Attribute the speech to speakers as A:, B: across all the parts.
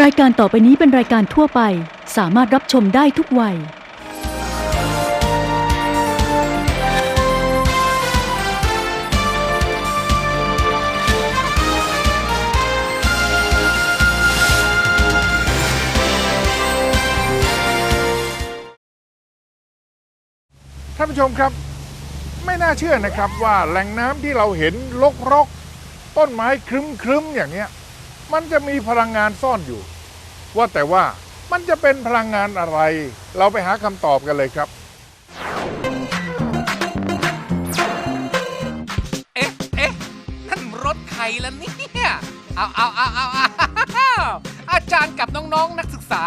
A: รายการต่อไปนี้เป็นรายการทั่วไป สามารถรับชมได้ทุกวัย
B: ท่านผู้ชมครับ ไม่น่าเชื่อนะครับว่าแหล่งน้ำที่เราเห็นรกๆ ต้นไม้ครึ้มครึ้มๆอย่างเนี้ย มันจะมีพลังงานซ่อนอยู่ ว่าแต่ว่ามันจะเป็นพลังงานอะไร เราไปหาคำตอบกันเลยครับ
C: เอ๊ะ เอ๊ะ นั่นรถใครล่ะเนี่ย เอาเอาเอาเอาเอาอาจารย์กับน้องๆ นักศึกษา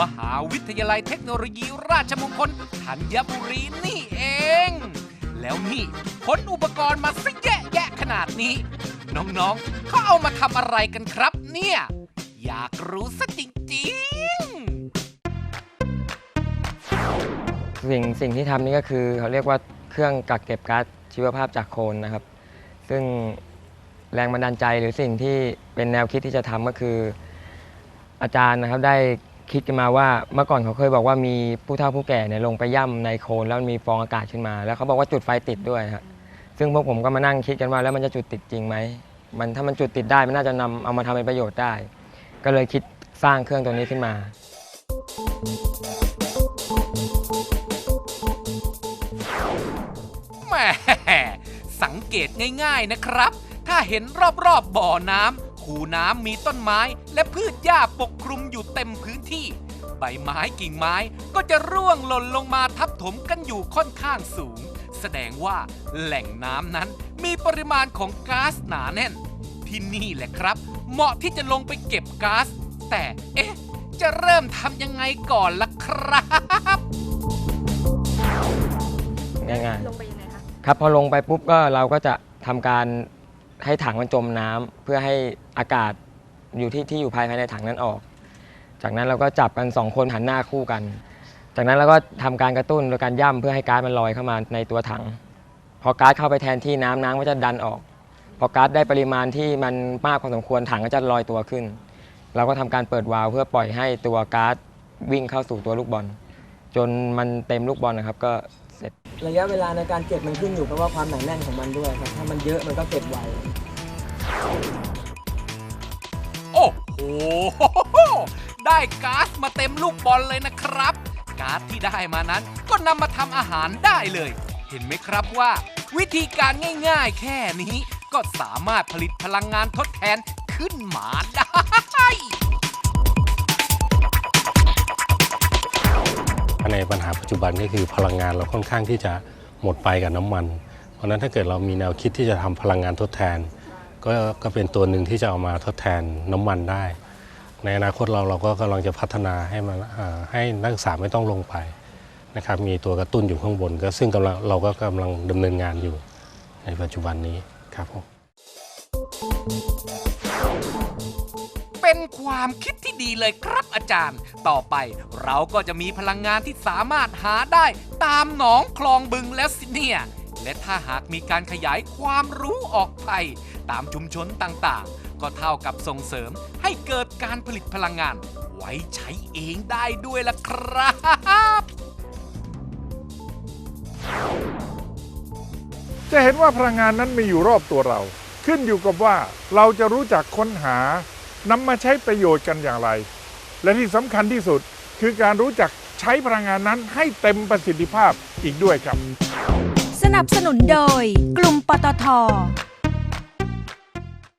C: มหาวิทยาลัยเทคโนโลยีราชมงคลธัญบุรีนี่เอง แล้วนี่ขนอุปกรณ์มาซะแยะแยะขนาดนี้ น้องๆเขาเอามาทำอะไรกันครับเนี่ย อยากรู้ซะจริงๆ
D: สิ่งสิ่งที่ทำนี่ก็คือเขาเรียกว่าเครื่องกักเก็บก๊าซชีวภาพจากโคลนนะครับ ซึ่งแรงบันดาลใจหรือสิ่งที่เป็นแนวคิดที่จะทำก็คือ อาจารย์นะครับได้คิดกันมาว่าเมื่อก่อนเขาเคยบอกว่ามีผู้เฒ่าผู้แก่เนี่ยลงไปย่ำในโคลนแล้วมีฟองอากาศขึ้นมา แล้วเขาบอกว่าจุดไฟติดด้วยครับ ซึ่งพวกผมก็มานั่งคิดกันว่าแล้วมันจะจุดติดจริงไหมมันถ้ามันจุดติดได้มันน่าจะนำเอามาทำเป็นประโยชน์ได้ ก็เลยคิดสร้างเครื่องตัวนี้ขึ้นมา
C: แหมสังเกตง่ายๆนะครับ ถ้าเห็นรอบๆบบ่อน้ำคูน้ำมีต้นไม้ และพืชหญ้าปกคลุมอยู่เต็มพื้นที่ ใบไม้กิ่งไม้ก็จะร่วงหล่นลงมาทับถมกันอยู่ค่อนข้างสูง แสดงว่าแหล่งน้ำนั้นมีปริมาณของก๊าซหนาแน่น ที่นี่แหละครับ เหมาะที่จะลงไปเก็บก๊าซแต่เอ๊ะ จะเริ่มทำยังไงก่อนล่ะครับ
D: ง่ายๆ
E: ลงไปยังไงคะ
D: ครับพอลงไปปุ๊บก็เราก็จะทำการให้ถังมันจมน้ำเพื่อให้อากาศอยู่ที่ที่อยู่ภายในถังนั้นออก จากนั้นเราก็จับกันสองคนหันหน้าคู่กัน จากนั้นเราก็ทำการกระตุ้นโดยการย่ำเพื่อให้ก๊าซมันลอยเข้ามาในตัวถัง พอก๊าซเข้าไปแทนที่น้ำน้ำก็จะดันออก พอก๊าซได้ปริมาณที่มันมากพอสมควรถังก็จะลอยตัวขึ้น เราก็ทำการเปิดวาล์วเพื่อปล่อยให้ตัวก๊าซวิ่งเข้าสู่ตัวลูกบอล จนมันเต็มลูกบอลนะครับก็เสร็จ
F: ระยะเวลาในการเก็บมันขึ้นอยู่กับว่าความหนาแน่นของมันด้วยครับถ้ามันเยอะมันก็เก็บไว
C: โอ้โห ได้ก๊าซมาเต็มลูกบอลเลยนะครับ ก๊าซที่ได้มานั้น ก็นำมาทำอาหารได้เลย เห็นไหมครับว่า วิธีการง่ายๆ แค่นี้ ก็สามารถผลิตพลังงานทดแทนขึ้นมาได้
G: ในปัญหาปัจจุบันก็คือพลังงานเราค่อนข้างที่จะหมดไปกับน้ำมัน เพราะนั้นถ้าเกิดเรามีแนวคิดที่จะทำพลังงานทดแทน ก็ก็เป็นตัวหนึ่งที่จะเอามาทดแทนน้ำมันได้ ในอนาคตเราเราก็กำลังจะพัฒนาให้มันให้นักศึกษาไม่ต้องลงไปนะครับมีตัวกระตุ้นอยู่ข้างบน ก็ซึ่งกำลังเราก็กำลังดำเนินงานอยู่ในปัจจุบันนี้ครับผม
C: เป็นความคิดที่ดีเลยครับอาจารย์ ต่อไปเราก็จะมีพลังงานที่สามารถหาได้ตามหนองคลองบึงแล้วสิเนี่ย และถ้าหากมีการขยายความรู้ออกไป ตามชุมชนต่างๆ ก็เท่ากับส่งเสริมให้เกิดการผลิตพลังงาน ไว้ใช้เองได้ด้วยล่ะครับ
B: จะเห็นว่าพลังงานนั้นมีอยู่รอบตัวเรา ขึ้นอยู่กับว่าเราจะรู้จักค้นหานำมาใช้ประโยชน์กันอย่างไร และที่สำคัญที่สุดคือการรู้จักใช้พลังงานนั้นให้เต็มประสิทธิภาพอีกด้วยครับ
H: นับสนุนโดย กลุ่มปตท